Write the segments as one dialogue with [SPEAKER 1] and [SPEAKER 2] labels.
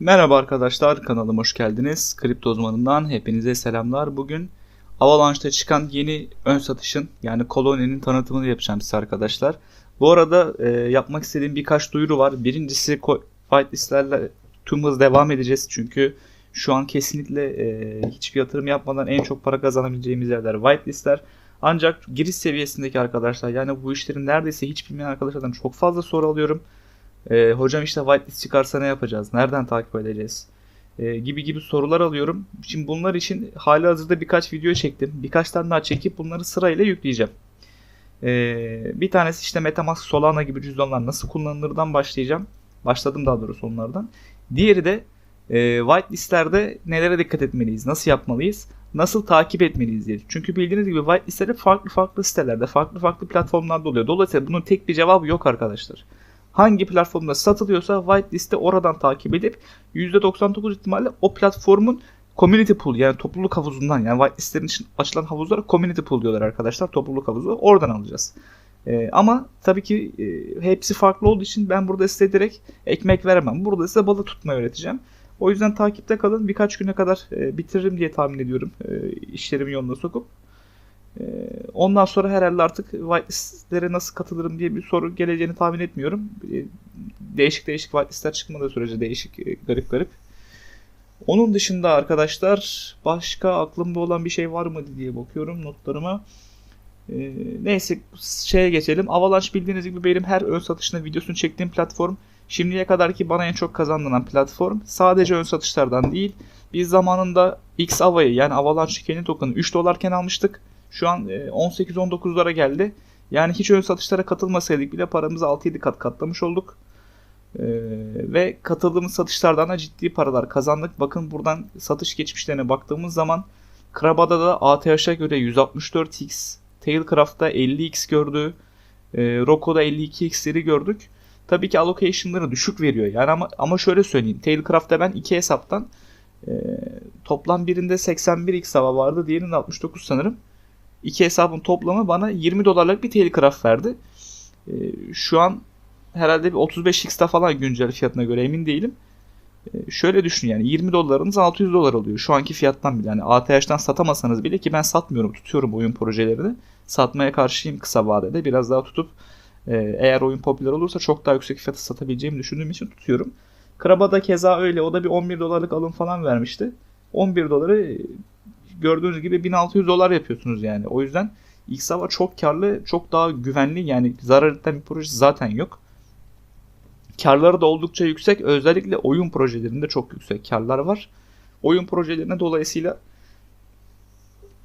[SPEAKER 1] Merhaba arkadaşlar kanalıma hoş geldiniz. Kripto uzmanından hepinize selamlar. Bugün Avalanche'ta çıkan yeni ön satışın yani koloninin tanıtımını yapacağım size arkadaşlar. Bu arada e, yapmak istediğim birkaç duyuru var. Birincisi ko- whitelistlerle tüm hız devam edeceğiz. Çünkü şu an kesinlikle e, hiçbir yatırım yapmadan en çok para kazanabileceğimiz yerler whitelistler. Ancak giriş seviyesindeki arkadaşlar yani bu işlerin neredeyse hiç bilmeyen arkadaşlardan çok fazla soru alıyorum. Ee, hocam işte whitelist çıkarsa ne yapacağız? Nereden takip edeceğiz? Ee, gibi gibi sorular alıyorum. Şimdi bunlar için hali hazırda birkaç video çektim. Birkaç tane daha çekip bunları sırayla yükleyeceğim. Ee, bir tanesi işte Metamask, Solana gibi cüzdanlar nasıl kullanılırdan başlayacağım. Başladım daha doğrusu onlardan. Diğeri de e, whitelistlerde nelere dikkat etmeliyiz? Nasıl yapmalıyız? Nasıl takip etmeliyiz diye. Çünkü bildiğiniz gibi whitelistler farklı farklı sitelerde, farklı farklı platformlarda oluyor. Dolayısıyla bunun tek bir cevabı yok arkadaşlar hangi platformda satılıyorsa whitelist'i oradan takip edip %99 ihtimalle o platformun community pool yani topluluk havuzundan yani whitelistlerin için açılan havuzlara community pool diyorlar arkadaşlar topluluk havuzu oradan alacağız. Ee, ama tabii ki e, hepsi farklı olduğu için ben burada size direkt ekmek veremem. Burada size balık tutmayı öğreteceğim. O yüzden takipte kalın. Birkaç güne kadar e, bitiririm diye tahmin ediyorum. E, işlerimi yoluna sokup. Ee, ondan sonra herhalde artık whitelistlere nasıl katılırım diye bir soru geleceğini tahmin etmiyorum. Değişik değişik whitelistler çıkmadığı sürece değişik e, garip garip. Onun dışında arkadaşlar başka aklımda olan bir şey var mı diye bakıyorum notlarıma. Ee, neyse şeye geçelim. Avalanche bildiğiniz gibi benim her ön satışında videosunu çektiğim platform. Şimdiye kadar ki bana en çok kazandıran platform. Sadece ön satışlardan değil. Biz zamanında Xava'yı yani Avalanche kendi token'ı 3 dolarken almıştık. Şu an 18-19'lara geldi. Yani hiç ön satışlara katılmasaydık bile paramızı 6-7 kat katlamış olduk. Ee, ve katıldığımız satışlardan da ciddi paralar kazandık. Bakın buradan satış geçmişlerine baktığımız zaman Krabada da ATH'a göre 164x, Tailcraft'ta 50x gördü. E, Roko'da 52x'leri gördük. Tabii ki allocation'ları düşük veriyor. Yani ama ama şöyle söyleyeyim. Tailcraft'ta ben iki hesaptan e, toplam birinde 81x hava vardı. Diğerinde 69 sanırım iki hesabın toplamı bana 20 dolarlık bir Tailcraft verdi. E, şu an herhalde bir 35x'te falan güncel fiyatına göre emin değilim. E, şöyle düşün yani 20 dolarınız 600 dolar oluyor şu anki fiyattan bile. Yani ATH'den satamasanız bile ki ben satmıyorum tutuyorum oyun projelerini. Satmaya karşıyım kısa vadede biraz daha tutup e, eğer oyun popüler olursa çok daha yüksek fiyata satabileceğimi düşündüğüm için tutuyorum. Kraba'da keza öyle o da bir 11 dolarlık alım falan vermişti. 11 doları gördüğünüz gibi 1600 dolar yapıyorsunuz yani. O yüzden Xava çok karlı, çok daha güvenli yani zarar eden bir proje zaten yok. Karları da oldukça yüksek. Özellikle oyun projelerinde çok yüksek karlar var. Oyun projelerine dolayısıyla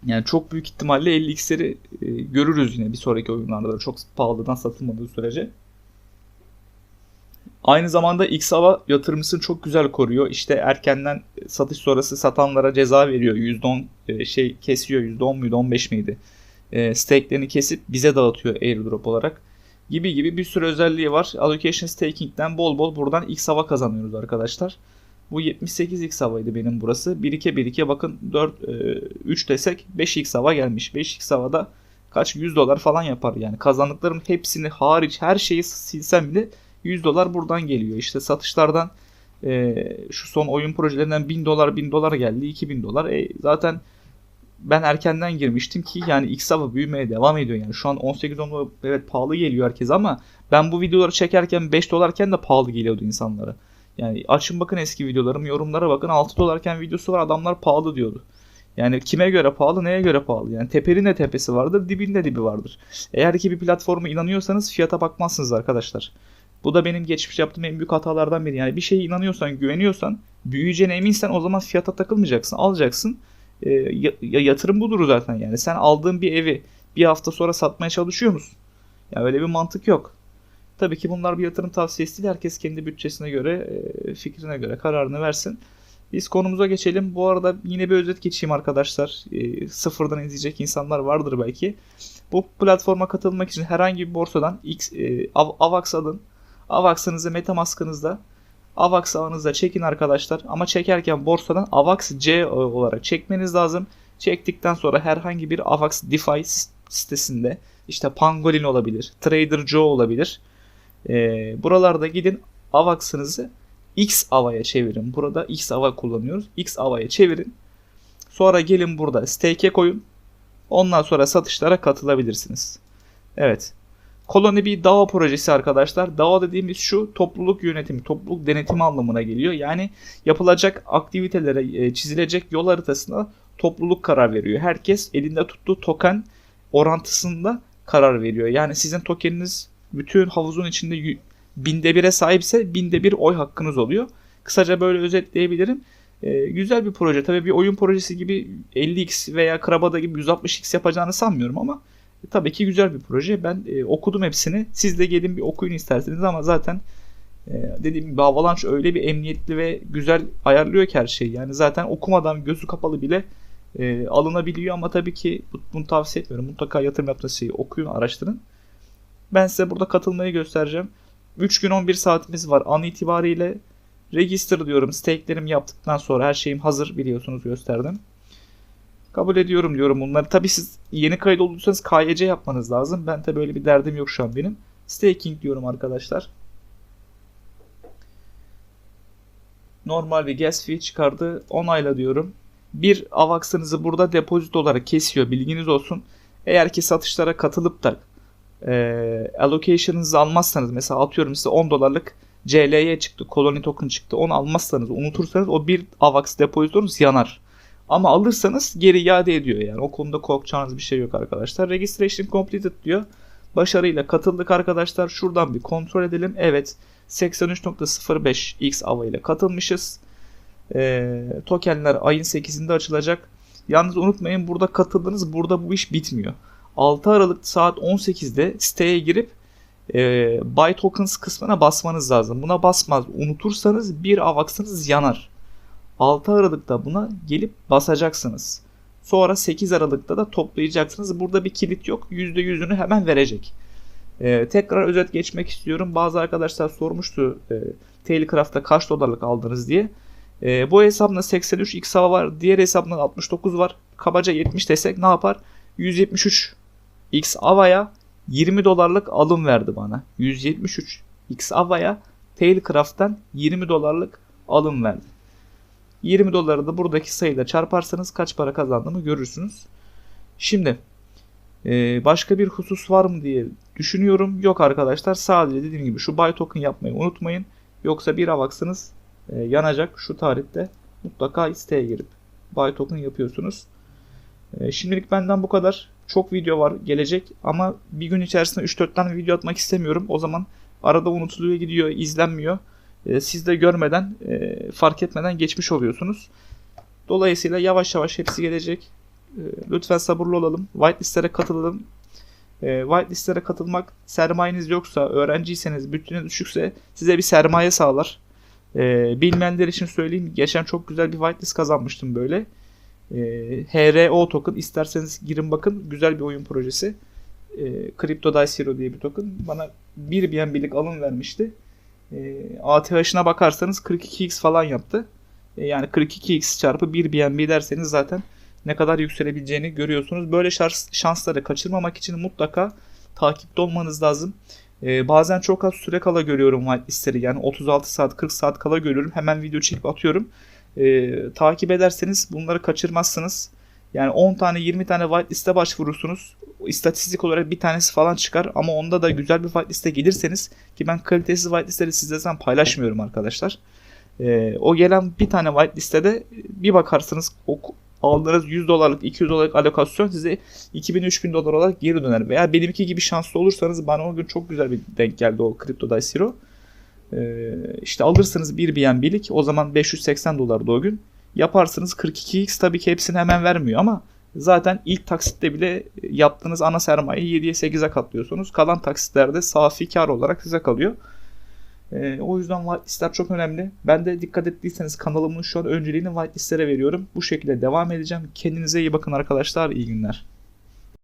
[SPEAKER 1] yani çok büyük ihtimalle 50x'leri e, görürüz yine bir sonraki oyunlarda da çok pahalıdan satılmadığı sürece. Aynı zamanda Xava yatırımcısını çok güzel koruyor. İşte erkenden satış sonrası satanlara ceza veriyor. %10 e, şey kesiyor. %10 muydu 15 miydi? E, stake'lerini kesip bize dağıtıyor airdrop olarak. Gibi gibi bir sürü özelliği var. Allocation staking'den bol bol buradan Xava kazanıyoruz arkadaşlar. Bu 78 X havaydı benim burası. 1 2 1 2 bakın 4 e, 3 desek 5 X hava gelmiş. 5 X havada kaç 100 dolar falan yapar yani. Kazandıklarım hepsini hariç her şeyi silsem bile 100 dolar buradan geliyor. İşte satışlardan e, şu son oyun projelerinden 1000 dolar 1000 dolar geldi 2000 dolar. E, zaten ben erkenden girmiştim ki yani Xava büyümeye devam ediyor yani. Şu an 18-10 evet pahalı geliyor herkes ama ben bu videoları çekerken 5 dolarken de pahalı geliyordu insanlara. Yani açın bakın eski videolarım yorumlara bakın 6 dolarken videosu var adamlar pahalı diyordu. Yani kime göre pahalı neye göre pahalı yani teperinde tepesi vardır dibinde dibi vardır. Eğer ki bir platforma inanıyorsanız fiyata bakmazsınız arkadaşlar. Bu da benim geçmiş yaptığım en büyük hatalardan biri. Yani bir şeye inanıyorsan, güveniyorsan, büyüyeceğine eminsen o zaman fiyata takılmayacaksın. Alacaksın. E, ya, yatırım budur zaten yani. Sen aldığın bir evi bir hafta sonra satmaya çalışıyor musun? Ya yani öyle bir mantık yok. Tabii ki bunlar bir yatırım tavsiyesi değil. Herkes kendi bütçesine göre, e, fikrine göre kararını versin. Biz konumuza geçelim. Bu arada yine bir özet geçeyim arkadaşlar. E, sıfırdan izleyecek insanlar vardır belki. Bu platforma katılmak için herhangi bir borsadan X, e, Avax alın AVAX'ınızı Metamask'ınızda AVAX ağınızda çekin arkadaşlar. Ama çekerken borsadan AVAX C olarak çekmeniz lazım. Çektikten sonra herhangi bir AVAX DeFi sitesinde işte Pangolin olabilir, Trader Joe olabilir. E, buralarda gidin AVAX'ınızı X avaya çevirin. Burada X ava kullanıyoruz. X avaya çevirin. Sonra gelin burada stake'e koyun. Ondan sonra satışlara katılabilirsiniz. Evet. Koloni bir DAO projesi arkadaşlar. DAO dediğimiz şu topluluk yönetimi, topluluk denetimi anlamına geliyor. Yani yapılacak aktivitelere, e, çizilecek yol haritasına topluluk karar veriyor. Herkes elinde tuttuğu token orantısında karar veriyor. Yani sizin tokeniniz bütün havuzun içinde binde bire sahipse binde bir oy hakkınız oluyor. Kısaca böyle özetleyebilirim. Ee, güzel bir proje. Tabii bir oyun projesi gibi 50x veya Krabada gibi 160x yapacağını sanmıyorum ama e, tabii ki güzel bir proje. Ben e, okudum hepsini. Siz de gelin bir okuyun isterseniz ama zaten e, dediğim gibi Avalanche öyle bir emniyetli ve güzel ayarlıyor ki her şeyi. Yani zaten okumadan gözü kapalı bile e, alınabiliyor ama tabii ki bu- bunu tavsiye etmiyorum. Mutlaka yatırım yaptığınız şeyi okuyun, araştırın. Ben size burada katılmayı göstereceğim. 3 gün 11 saatimiz var. An itibariyle register diyorum. Stake'lerimi yaptıktan sonra her şeyim hazır biliyorsunuz gösterdim. Kabul ediyorum diyorum bunları. Tabii siz yeni kayıt olduysanız KYC yapmanız lazım. Ben tabii böyle bir derdim yok şu an benim. Staking diyorum arkadaşlar. Normal bir gas fee çıkardı. Onayla diyorum. Bir avaksınızı burada depozit olarak kesiyor. Bilginiz olsun. Eğer ki satışlara katılıp da e, allocation'ınızı almazsanız mesela atıyorum size 10 dolarlık CL'ye çıktı. Colony token çıktı. Onu almazsanız unutursanız o bir AVAX depozitorunuz yanar. Ama alırsanız geri iade ediyor yani. O konuda korkacağınız bir şey yok arkadaşlar. Registration completed diyor. Başarıyla katıldık arkadaşlar. Şuradan bir kontrol edelim. Evet 83.05 X AVA ile katılmışız. Ee, tokenler ayın 8'inde açılacak. Yalnız unutmayın burada katıldınız. Burada bu iş bitmiyor. 6 Aralık saat 18'de siteye girip e, buy tokens kısmına basmanız lazım. Buna basmaz unutursanız bir avaksınız yanar. 6 Aralık'ta buna gelip basacaksınız. Sonra 8 Aralık'ta da toplayacaksınız. Burada bir kilit yok. %100'ünü hemen verecek. Ee, tekrar özet geçmek istiyorum. Bazı arkadaşlar sormuştu e, Tailcraft'ta kaç dolarlık aldınız diye. E, bu hesabında 83 x var. Diğer hesabında 69 var. Kabaca 70 desek ne yapar? 173 x avaya 20 dolarlık alım verdi bana. 173 x avaya Tailcraft'tan 20 dolarlık alım verdi. 20 doları da buradaki sayıyla çarparsanız kaç para kazandığımı görürsünüz. Şimdi e, başka bir husus var mı diye düşünüyorum. Yok arkadaşlar sadece dediğim gibi şu buy token yapmayı unutmayın. Yoksa bir avaksınız e, yanacak şu tarihte. Mutlaka isteğe girip buy token yapıyorsunuz. E, şimdilik benden bu kadar. Çok video var gelecek ama bir gün içerisinde 3-4 tane video atmak istemiyorum. O zaman arada unutuluyor gidiyor, izlenmiyor. E, siz de görmeden, e, fark etmeden geçmiş oluyorsunuz. Dolayısıyla yavaş yavaş hepsi gelecek. E, lütfen sabırlı olalım. Whitelistlere katılalım. E, whitelistlere katılmak sermayeniz yoksa, öğrenciyseniz, bütçeniz düşükse size bir sermaye sağlar. E, bilmeyenler için söyleyeyim. Geçen çok güzel bir whitelist kazanmıştım böyle. HRO token isterseniz girin bakın. Güzel bir oyun projesi. E, Crypto Dice Hero diye bir token. Bana bir BNB'lik alım vermişti. E, ATH'ına bakarsanız 42x falan yaptı. E, yani 42x çarpı 1 BNB derseniz zaten ne kadar yükselebileceğini görüyorsunuz. Böyle şans, şansları kaçırmamak için mutlaka takipte olmanız lazım. E, bazen çok az süre kala görüyorum whitelistleri. Yani 36 saat 40 saat kala görüyorum. Hemen video çekip atıyorum. E, takip ederseniz bunları kaçırmazsınız. Yani 10 tane 20 tane whitelist'e başvurursunuz. İstatistik olarak bir tanesi falan çıkar ama onda da güzel bir whitelist'e gelirseniz ki ben kalitesiz whitelist'leri sizle zaten paylaşmıyorum arkadaşlar. Ee, o gelen bir tane whitelist'e bir bakarsınız o aldığınız 100 dolarlık 200 dolarlık alokasyon size 2000-3000 dolar olarak geri döner. Veya benimki gibi şanslı olursanız bana o gün çok güzel bir denk geldi o Crypto Dice Hero. Ee, işte alırsınız bir BNB'lik o zaman 580 dolardı o gün. Yaparsınız 42x tabii ki hepsini hemen vermiyor ama zaten ilk taksitte bile yaptığınız ana sermayeyi 7'ye 8'e katlıyorsunuz. Kalan taksitlerde safi kar olarak size kalıyor. Ee, o yüzden whitelistler çok önemli. Ben de dikkat ettiyseniz kanalımın şu an önceliğini whitelistlere veriyorum. Bu şekilde devam edeceğim. Kendinize iyi bakın arkadaşlar. İyi günler.